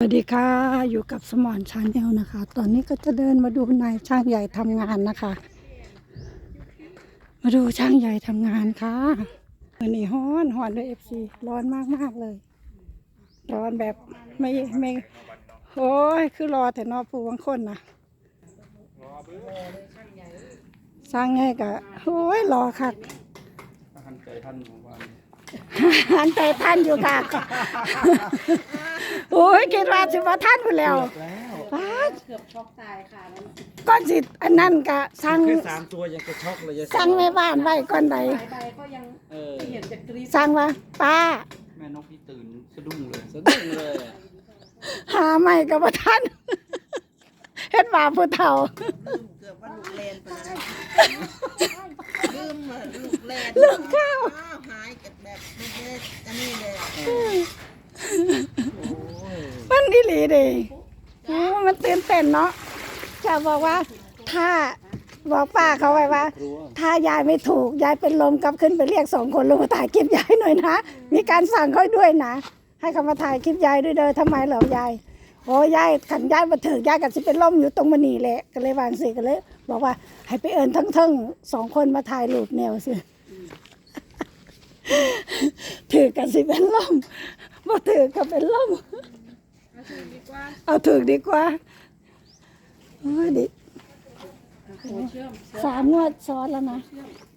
สวัสดีค่ะ อยู่กับสมอนชาแนลนะคะ ตอนนี้ก็จะเดินมาดูนายช่างใหญ่ทำงานนะคะ มาดูช่างใหญ่ทำงานค่ะวันนี้ฮ้อนฮ้อนด้วยเอฟซีร้อนมากมากๆเลย ร้อนแบบไม่ไม่โอ้ยคือรอแต่นอปูบางคนนะสร้างไงกะโอ้ยรอค่ะหันใจท่านหมู่บ้านหันใจท่านอยู่ค่ะ โอ้ยคิดว่าสิว่าท่านไปแล้วแล้วป้าดเกือบช็อกตายค่ะนั้นก้อนสิอันนั้นกะสั่งคือสามตัวยังกระช็อกเลยยายสั่งแม่บ้านไว้ก่อนใดสายใดก็ยังเออไม่เห็นจะกรี๊ดสั่งว่าป้า แม่นกพี่ตื่นสะดุ้งเลยสะดุ้งเลยอะหาใหม่กับว่าท่านเฮ็ดบาปผู้เฒ่าเกือบว่าลูกแลนไปแล้วลืมอะลูกแลนลืมข้าว อ้หายกับแบบไม่ได้อันนี้เลยอะโอ้ย มันอีหลีเด้มันตื่นเต้นเนาะจะบอกว่าถ้าบอกป้าเขาไว้ว่า ถ้ายายไม่ถูกยายเป็นลมกลับขึ้นไปเรียกสองคนลงมาถ่ายคลิปยายหน่อยนะ มีการสั่งเขาด้วยนะ ให้เขามาถ่ายคลิปยายด้วยเด้อทำไมเหรอยายโอ้ยายขันยายมาถึงยายก็สิเป็นลมอยู่ตรงมันนี่แหละก็เลยวางสิก็เลย บอกว่า ให้ไปเอิญทั้งทั้งๆสองคนมาถ่ายรูปแนวสิถือกันสิเป็นลม บ่ถือก็เป็นลมเอาถือดีกว่าโอ้ยดิหัวเชื่อมสามงวดซ้อนแล้วนะ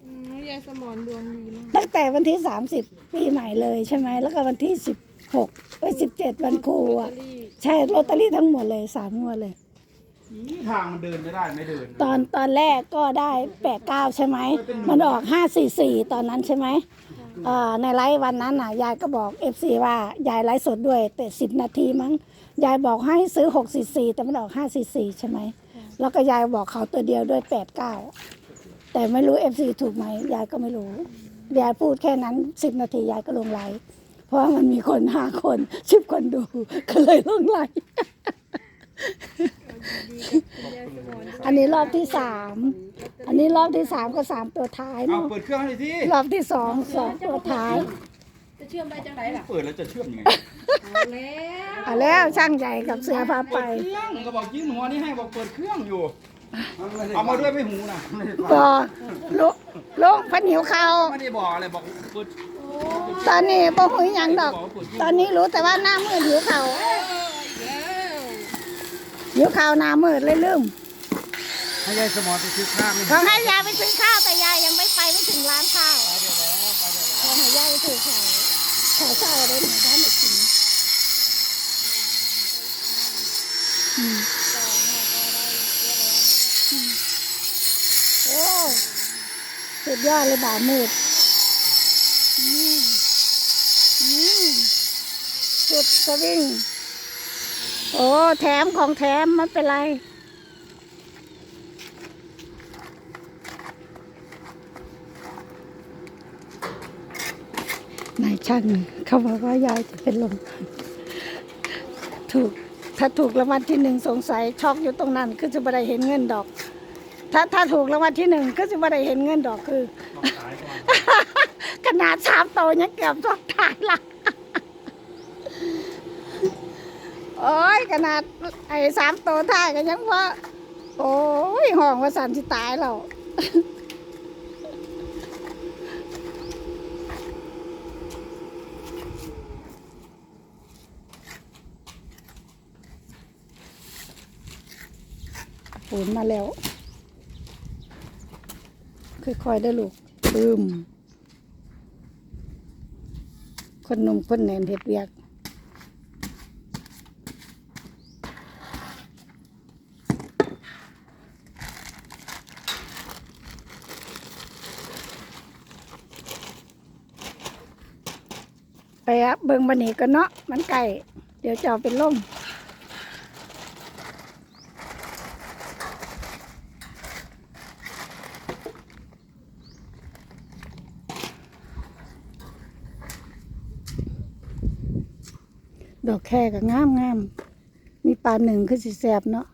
อืมยายสมอนดวงดีมากตั้งแต่วันที่สามสิบปีใหม่เลยใช่ไหมแล้วก็วันที่สิบหกไปสิบเจ็ดวันครูอะใช่ลอตเตอรี่ทั้งหมดเลยสามงวดเลยอีทางมันเดินไม่ได้ไม่เดินตอนตอนแรกก็ได้แปดเก้าใช่ไหมมันออกห้าสี่สี่ตอนนั้นใช่ไหม เอ่อในไลฟ์วันนั้นน่ะยายก็บอกเอฟซีว่ายายไลฟ์สดด้วย แต่สิบนาทีมั้งยายบอกให้ซื้อหกสี่สี่แต่มันออกห้าสี่สี่ใช่ไหมแล้วก็ยายบอกเขาตัวเดียวด้วยแปดเก้าแต่ไม่รู้เอฟซีถูกไหมยายก็ไม่รู้ยายพูดแค่นั้นสิบนาทียายก็ลงไลฟ์เพราะว่ามันมีคนห้าคนสิบคนดู ก็เลยลงไลฟ์ อันนี้รอบที่สาม อันนี้รอบที่สามก็สามตัวท้ายเอาเนาะเปิดเครื่องให้ทีรอบที่สองสองตัวท้ายจะเชื่อมได้จังไรล่ะเปิดแล้วจะเชื่อมยังไงเอาแล้วเอาแล้วช่างใหญ่กับเสือพาไปเปิดเครื่องก็บอกยื่นหัวนี่ให้บอกเปิดเครื่องอยู่ เอามาด้วยไม่หูนะบอกลุลุงพันหิวเขาวไม่ได้บอกอะไรบอกเปิดตอนนี้บ่หุยหยังดอก ตอนนี้รู้แต่ว่าหน้ามืดหิวเขาวหิวข้าวหน้ามืดเลยลืม ให้ยายสมอไปซื้อข้าวไม่เขาให้ยายไปซื้อข้าวแต่ยายยังไม่ไปไม่ถึงร้านข้าวขาให้ยายไปถือข้าวข้าวเช้าได้หนูได้ไม่กินอืมโอ้สุดยอดเลยบ่ามืดอืมอืมสุดสวิงโอ้ แถมของแถมมันเป็นไร นาย ช่างเขาบอกว่ายายจะเป็นลมถูกถ้าถูกรางวัลที่หนึ่งสงสัยช็อกอยู่ตรงนั้น คือจะไม่ได้เห็นเงินดอก ถ้าถ้าถูกรางวัลที่หนึ่งก็จะไม่ได้เห็นเงินดอกคือ ขนาดสามโตยังเกือบช็อกตายละโอ้ยขนาดไอ้สามโตท้ายก็ยังว่า โอ้ยห้องว่าสันสิตายแล้ว ปูนมาแล้วค่อยๆได้ลูกปืมคนหนุ่มคนแนนเห็ดเวียกไปอะเบิ่งบันนี้ก็เนาะมันไก่เดี๋ยวจะเอาเป็นล่ม ดอกแค่ก็งามงามมีปลาหนึ่งคือสิแสบเนาะ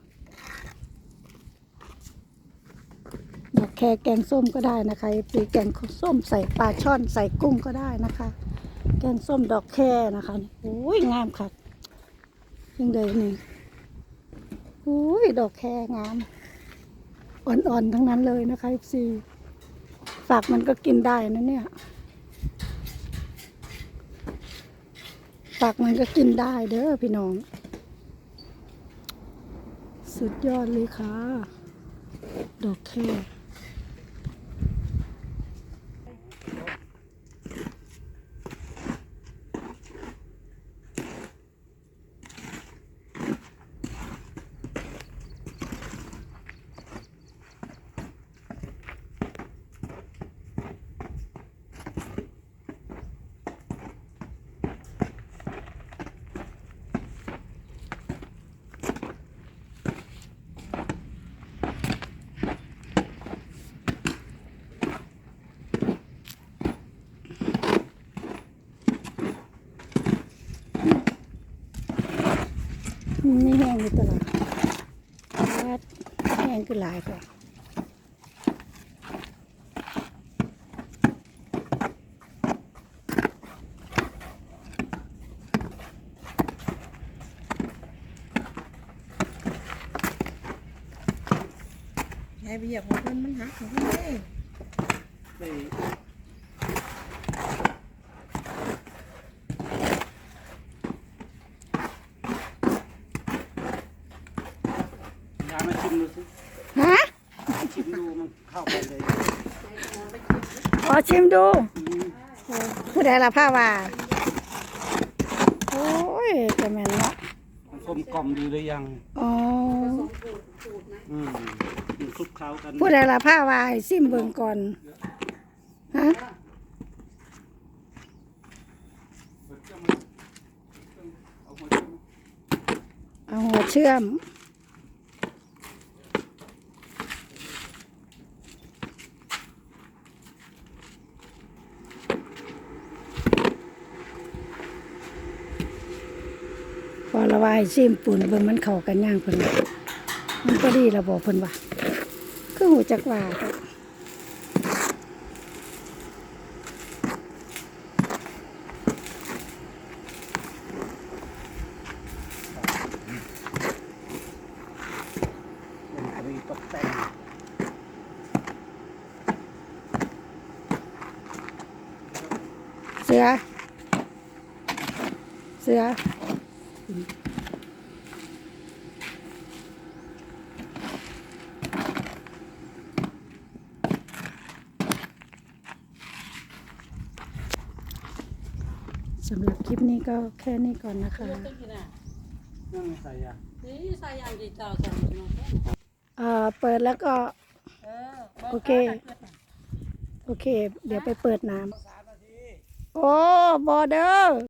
ดอกแค่แกงส้มก็ได้นะคะปีแกงส้มใส่ปลาช่อนใส่กุ้งก็ได้นะคะ แกงส้มดอกแค่นะคะโอ้ยงามค่ะยังไงนี่อุ้ยดอกแคงามอ่อนๆทั้งนั้นเลยนะคะซีฝักมันก็กินได้นะเนี่ย ฝักมันก็กินได้เด้อพี่น้อง สุดยอดเลยค่ะ ดอกแค นี่แห้งอยู่ตลอดวัดแห้งคือหลายกว่าแค่เบียกของเพิ่อนมันหักของเพิ่อนเอ งยายมาชิมดูสิฮะชิมดูมันเข้าไปเลยขอชิมดูผู้ใดละผ้าว่าโอ้ยจะแม่นเนาะมันกลมกล่อมดีหรือยังอ๋ออืมมันคลุกเคล้ากันผู้ใดละผ้าว่าให้ซิมเบิ่งก่อนฮะเอาหัวเชื่อม พอละวายซิมปุ่นเบิ่งมันเข้ากันย่างเพิ่นมันก็ดีระบอกเพิ่นว่าคือหูจักว่าเสือ เสือ สำหรับคลิปนี้ก็แค่นี้ก่อนนะคะ นั่งใส่ยา นี่ใส่ยางดีเจ้าใส่เนาะเอ่อ เปิดแล้วก็ เออโอเค โอเค เดี๋ยวไปเปิดน้ำ โอ้บอเดอร์